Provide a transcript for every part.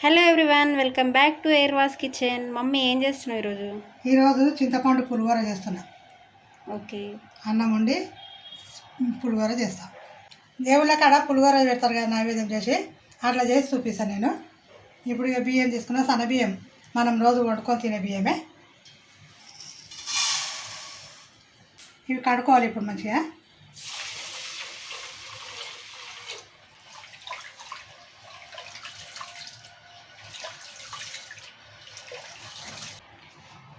Hello everyone welcome back to air was kitchen. Mummy ఏం చేస్తున్నావు ఈరోజు? ఈరోజు చింతపండు పులిహోర చేస్తున్నా. ఓకే. అన్నం వండి పులిహోర చేస్తాం. దేవుళ్ళ కాడ పులిహోర పెడతారు కదా నైవేద్యం చేసి అట్లా చేసి చూపిస్తాను నేను. ఇప్పుడు ఇక బియ్యం తీసుకున్నా సన్న బియ్యం. మనం రోజు వండుకొని తినే బియ్యమే. ఇవి కడుక్కోవాలి ఇప్పుడు మంచిగా.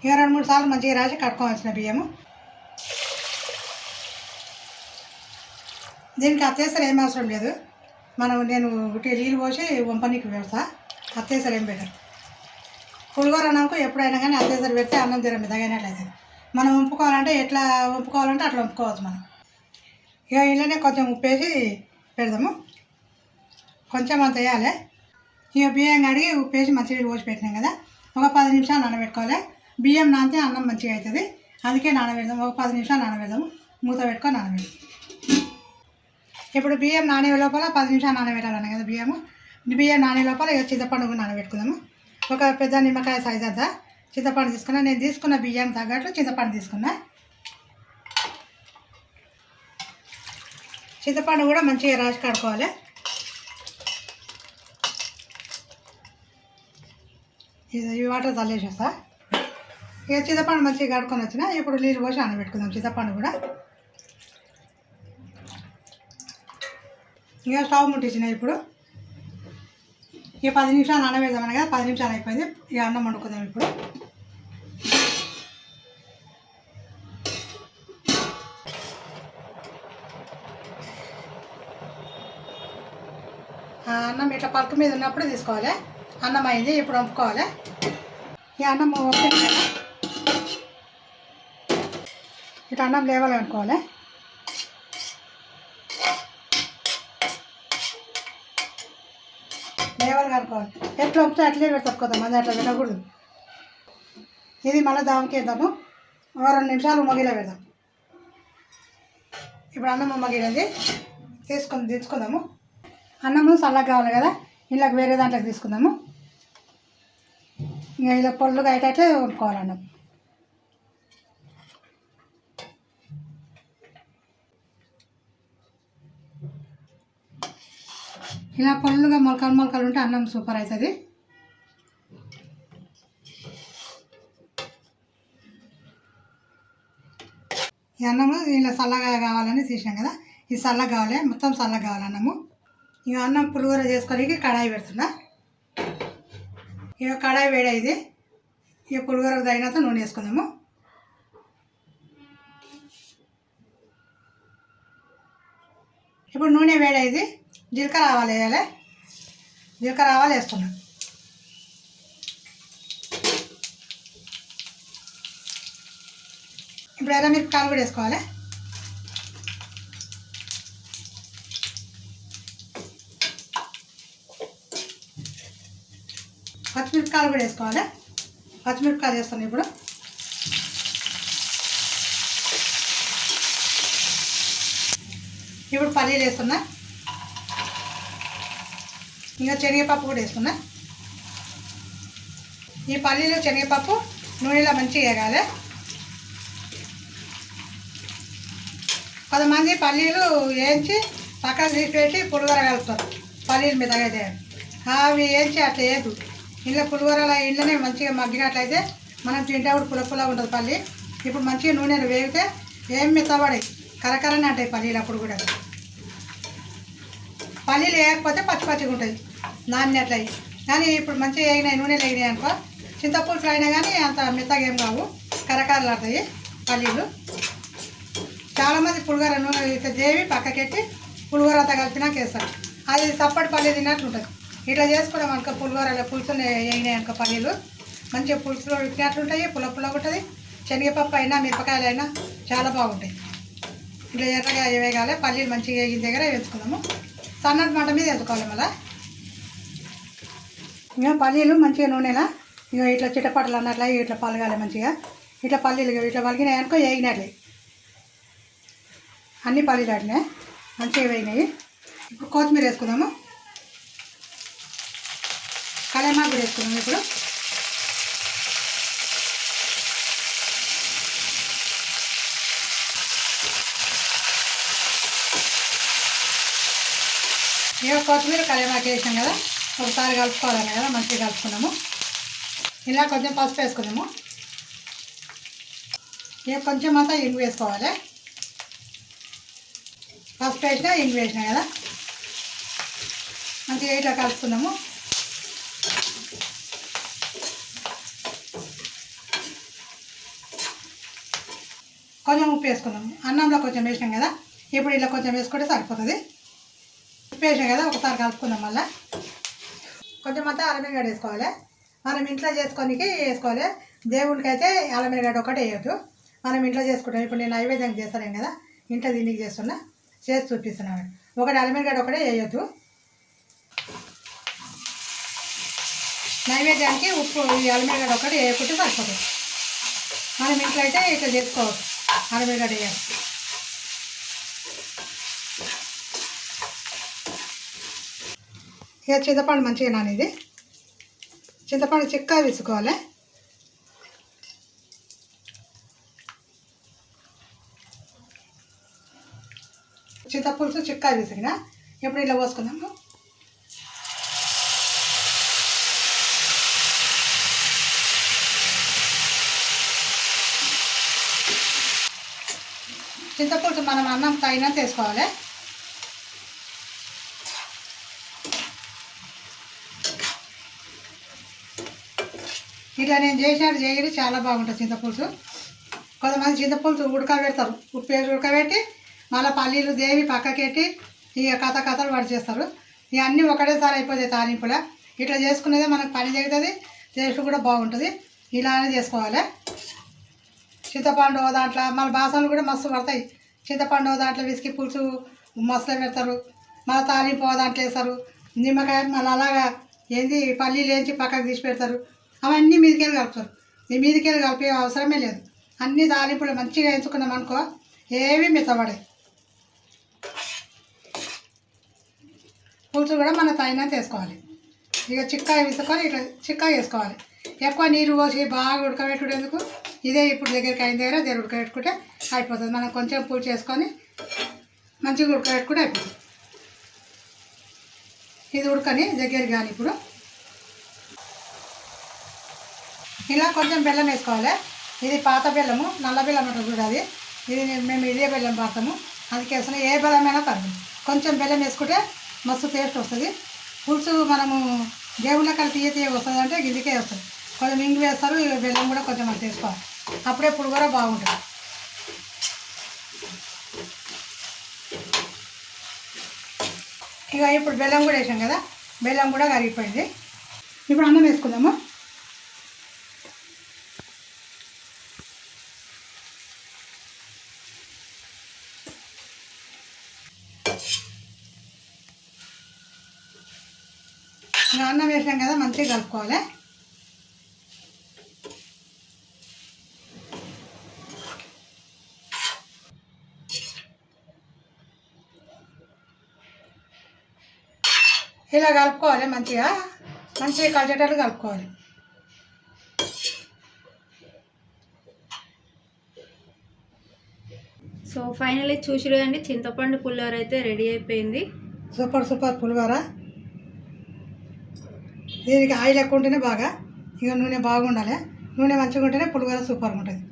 ఇక రెండు మూడు సార్లు మంచిగా రాసి కడుక్కోవాల్సిన బియ్యము. దీనికి అత్యవసరం ఏం అవసరం లేదు. మనం నేను ఒకటి నీళ్ళు పోసి వంపనీకి పెడతా. అత్యవసరం ఏం పెట్టరు పులిగోర అన్నంకు ఎప్పుడైనా కానీ అత్యవసరం పెడితే అన్నం తీరం మిదగైనట్లయితే మనం వంపుకోవాలంటే ఎట్లా వంపుకోవాలంటే అట్లా వంపుకోవచ్చు మనం. ఇక ఇళ్ళనే కొంచెం ఉప్పేసి పెడదాము. కొంచెం అంత వేయాలి. ఇక బియ్యం కడిగి ఉప్పేసి మంచి నీళ్ళు పోసి పెట్టినాం కదా. ఒక పది నిమిషాలు నానబెట్టుకోవాలి. బియ్యం నానితే అన్నం మంచిగా అవుతుంది. అందుకే నానబెడదాం. ఒక పది నిమిషాలు నానబెడదాము మూత పెట్టుకొని నానబెడదాం. ఇప్పుడు బియ్యం నానే లోపల పది నిమిషాలు నానబెట్టాలన్న కదా బియ్యము. బియ్యం నానే లోపల ఇక చింతపండు నానబెట్టుకుందాము. ఒక పెద్ద నిమ్మకాయ సైజ్ అద్దా. చింతపండు తీసుకున్నా. నేను తీసుకున్న బియ్యం తగ్గట్లు చింతపండు తీసుకున్నా. చింతపండు కూడా మంచిగా రాసి కడుకోవాలి ఇది ఈ వాటర్ చల్లేసేస్తా. ఇక చింతపండు మంచిగా కడుక్కొని వచ్చిన ఇప్పుడు నీళ్ళు పోసి ఆనబెట్టుకుందాం. చింతపండు కూడా. ఇక స్టవ్ ముట్టించిన ఇప్పుడు. ఇక పది నిమిషాలు నానబెడదామని కదా పది నిమిషాలు అయిపోయింది. ఇక అన్నం వండుకుందాం ఇప్పుడు. అన్నం ఇట్లా పలుకు మీద ఉన్నప్పుడు తీసుకోవాలి. అన్నం అయింది ఇప్పుడు వంపుకోవాలి. ఈ అన్నం వంపింది ఇట్లా అన్నం లేవాలి అనుకోవాలి లేవాలి అనుకోవాలి. ఎట్లా వస్తే అట్లే పెడతారు కొంతమంది అట్లా పెట్టకూడదు. ఇది మళ్ళీ దామకేద్దాము ఒక రెండు నిమిషాలు మగిలో పెడదాం. ఇప్పుడు అన్నం మగిలింది తీసుకొని తీసుకుందాము అన్నము చల్లగా కావాలి కదా ఇళ్ళకి వేరే దాంట్లోకి తీసుకుందాము. ఇంకా ఇలా పొల్లుగా అయ్యేటట్లే వంపుకోవాలి అన్నం. ఇలా పళ్ళుగా మొలకలు మొలకలు ఉంటే అన్నం సూపర్ అవుతుంది. ఈ అన్నము ఇలా చల్లగా కావాలని తీసినాం కదా. ఇది చల్లగా కావాలి మొత్తం చల్లగా కావాలి అన్నము. ఇక అన్నం పులిహోర చేసుకోడానికి కడాయి పెడుతున్నా. ఇక కడాయి వేడైంది ఇక పులిహోరకు తగినంత నూనె వేసుకుందాము. ఇప్పుడు నూనె వేడైంది జీలకర్ర ఆవాలు వేయాలి. జీలకర్ర ఆవాలు వేస్తున్నాం ఇప్పుడు ఎర్రమిరపకాయలు కూడా వేసుకోవాలి. పచ్చిమిరపకాయలు కూడా వేసుకోవాలి. పచ్చిమిరపకాయలు వేస్తాను ఇప్పుడు. ఇప్పుడు పల్లీలు వేస్తున్నా. ఇంకా శనగపప్పు కూడా వేసుకున్నా ఈ పల్లీలు శనగపప్పు నూనెలో మంచిగా వేగాలి. కొంతమంది పల్లీలు వేయించి పక్కన తీసిపెట్టి పులిహోర కలుపుతారు. పల్లీల మీద అయితే. అవి వేయించి అట్లా వేయదు ఇంట్లో పులిహోరల ఇంట్లోనే మంచిగా మగ్గినట్లయితే మనం తింటే కూడా పులపులా ఉంటుంది పల్లి. ఇప్పుడు మంచిగా నూనెలు వేగితే ఏం మెత్తబడి కరకర ఉంటాయి పల్లీలు అప్పుడు కూడా. పల్లీలు వేయకపోతే పచ్చి పచ్చిగా ఉంటాయి. నాన్నట్లయి కానీ ఇప్పుడు మంచిగా వేగినాయి నూనెలు వేగినాయి అనుకో చింతపులుసులు అయినా కానీ అంత మెత్తగా ఏం కావు. కరకరలాడతాయి పల్లీలు. చాలామంది పులిహోర నూనె ఇట్లా దేవి పక్కకెట్టి పులిహోర అంతా కలిపినాక వేస్తారు అది సప్పటి పల్లి తిన్నట్లుంటుంది ఇట్లా చేసుకున్నాం అనుకో పులిహోరలో పులుసులు వేయినాయి అనుకో పల్లీలు. మంచిగా పులుసులో ఉడికినట్లుంటాయి పుల్ల పుల్లగా ఉంటుంది. శనగపప్పు అయినా మిరపకాయలు అయినా చాలా బాగుంటాయి. ఇట్లా ఎర్రగా వేగాలి పల్లీలు మంచిగా వేగిన దగ్గర వేసుకుందాము. సన్నటి మంట మీద వేసుకోవాలి మళ్ళీ. ఇంకా పల్లీలు మంచిగా నూనెలా. ఇక ఇట్లా చిట్టపట్టలు అన్నట్ల ఇట్లా పలగాలి మంచిగా. ఇట్లా పల్లీలు ఇట్లా పలిగినాయి అనుకో వేగినట్లే. అన్ని పల్లీలు అట్లే. మంచిగా వేగినాయి. ఇప్పుడు కొత్తిమీర వేసుకుందాము. కలమాకు కూడా ఇప్పుడు. ఇక కొత్తిమీర కలమాకు వేసాం కదా ఒకసారి కలుపుకోవాలని కదా మంచిగా కలుపుకున్నాము. ఇలా కొంచెం పసుపు వేసుకున్నాము. ఇక కొంచెం అంతా ఇంగు వేసుకోవాలి. పసుపు వేసినా ఇంగు వేసినా కదా. మంచిగా ఇట్లా కలుపుకున్నాము. కొంచెం ఉప్పు వేసుకున్నాము. అన్నంలో కొంచెం వేసినాం కదా ఇప్పుడు ఇలా కొంచెం వేసుకుంటే సరిపోతుంది. వేసాం కదా ఒకసారి కలుపుకుందాం మళ్ళీ. కొంచెం అంతా అల్లమిరగడ్డ వేసుకోవాలి. మనం ఇంట్లో చేసుకోనికి వేసుకోవాలి. దేవుడికి అయితే అల్లమిరగడ్డ ఒకటే వేయద్దు. మనం ఇంట్లో చేసుకుంటాం. ఇప్పుడు నేను నైవేద్యం చేస్తాను కదా ఇంట్లో దీనికి చేస్తున్నా చేసి చూపిస్తున్నాను. ఒకటి అల్లమిరగడ్డ ఒకటే వేయొద్దు. నైవేద్యానికి ఉప్పు ఈ అల్లమిరగడ్డ ఒకటి వేయకుంటే సరిపోతుంది. మనం ఇంట్లో అయితే ఇట్లా చేసుకోవచ్చు అల్లమిరగడ్డ వేయాలి. ఇక చింతపండు మంచిగా నాని ఇది చింతపండు చిక్కగా వేసుకోవాలి. చింతపులుసు చిక్కగా వేసిన ఇప్పుడు ఇలా పోసుకుందాము. చింతపులుసు మనం అన్నం తగినంత వేసుకోవాలి. ఇట్లా నేను చేసినట్టు చేయడం చాలా బాగుంటుంది చింతపులుసు కొంతమంది చింతపులుసు ఉడకబెడతారు ఉప్పు వేసి ఉడకబెట్టి మళ్ళీ పల్లీలు దేవి పక్కకెట్టి ఇక కథ కథలు వాడు చేస్తారు ఇక అన్నీ ఒకటేసారి అయిపోతాయి తాలింపులా. ఇట్లా చేసుకునేదే మనకు పని జరుగుతుంది టేస్ట్ కూడా బాగుంటుంది. ఇలానే చేసుకోవాలి. చింతపండు ఓ దాంట్లో మన బాసనలు కూడా మస్తు పడతాయి. చింతపండు ఓ దాంట్లో విసికి పులుసు మస్తు పెడతారు. మళ్ళీ తాలింపు దాంట్లో వేస్తారు. నిమ్మకాయ మళ్ళీ అలాగా ఏంది పల్లీలు వేయించి పక్కకు తీసి పెడతారు. అవన్నీ మీదకెళ్ళి కలుపుతారు. మీ మీదకెళ్ళి కలిపే అవసరమే లేదు. అన్ని తాలింపులు మంచిగా ఎంచుకున్నాం అనుకో ఏవి మెత్తబడాయి పులుసు కూడా మన తగినంత వేసుకోవాలి. ఇక చిక్కాయ వేసుకొని ఇట్లా చిక్కాయ వేసుకోవాలి. ఎక్కువ నీరు పోసి బాగా ఉడకబెట్టుకునేందుకు ఇదే ఇప్పుడు దగ్గరికి అయిన దగ్గర దగ్గర ఉడకబెట్టుకుంటే అయిపోతుంది. మనం కొంచెం పూజ చేసుకొని మంచిగా ఉడకబెట్టుకుంటే అయిపోతుంది. ఇది ఉడకని దగ్గరికి కానీ ఇప్పుడు ఇలా కొంచెం బెల్లం వేసుకోవాలి. ఇది పాత బెల్లము నల్ల బెల్లం అంటారు చూడు అది. ఇది మేము ఇదే బెల్లం పాడతాము అందుకే వేసిన ఏ బెల్లమైనా పర్లేదు. కొంచెం బెల్లం వేసుకుంటే మస్తు టేస్ట్ వస్తుంది. పులుసు మనము దేవుళ్ళ కలిపి తీయ తీయ వస్తుంది అంటే గిదికే వస్తుంది. కొంచెం ఇంగు వేస్తారు బెల్లం కూడా కొంచెం మనం తీసుకోవాలి అప్పుడే పులిగూర బాగుంటుంది. ఇక ఇప్పుడు బెల్లం కూడా వేసాం కదా. బెల్లం కూడా కరిగిపోయింది. ఇప్పుడు అన్నం వేసుకుందాము. అన్నం వేసాం కదా మంచిగా కలుపుకోవాలి. ఇలా కలుపుకోవాలి మంచిగా. మంచిగా కలిసేటట్టు కలుపుకోవాలి. సో ఫైనల్లీ చూసి కదండి చింతపండు పులిహోర అయితే రెడీ అయిపోయింది. సూపర్ సూపర్ పులిహోర. దీనికి ఆయిల్ ఎక్కువ ఉంటేనే బాగా ఇక నూనె బాగుండాలి. నూనె మంచిగా ఉంటేనే పులిహోర సూపర్గా ఉంటుంది.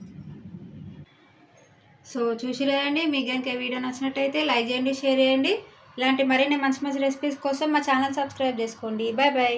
సో చూసిలేయండి మీకు కనుక వీడియో నచ్చినట్టయితే లైక్ చేయండి షేర్ చేయండి. ఇలాంటి మరిన్ని మంచి మంచి రెసిపీస్ కోసం మా ఛానల్ సబ్స్క్రైబ్ చేసుకోండి. Bye bye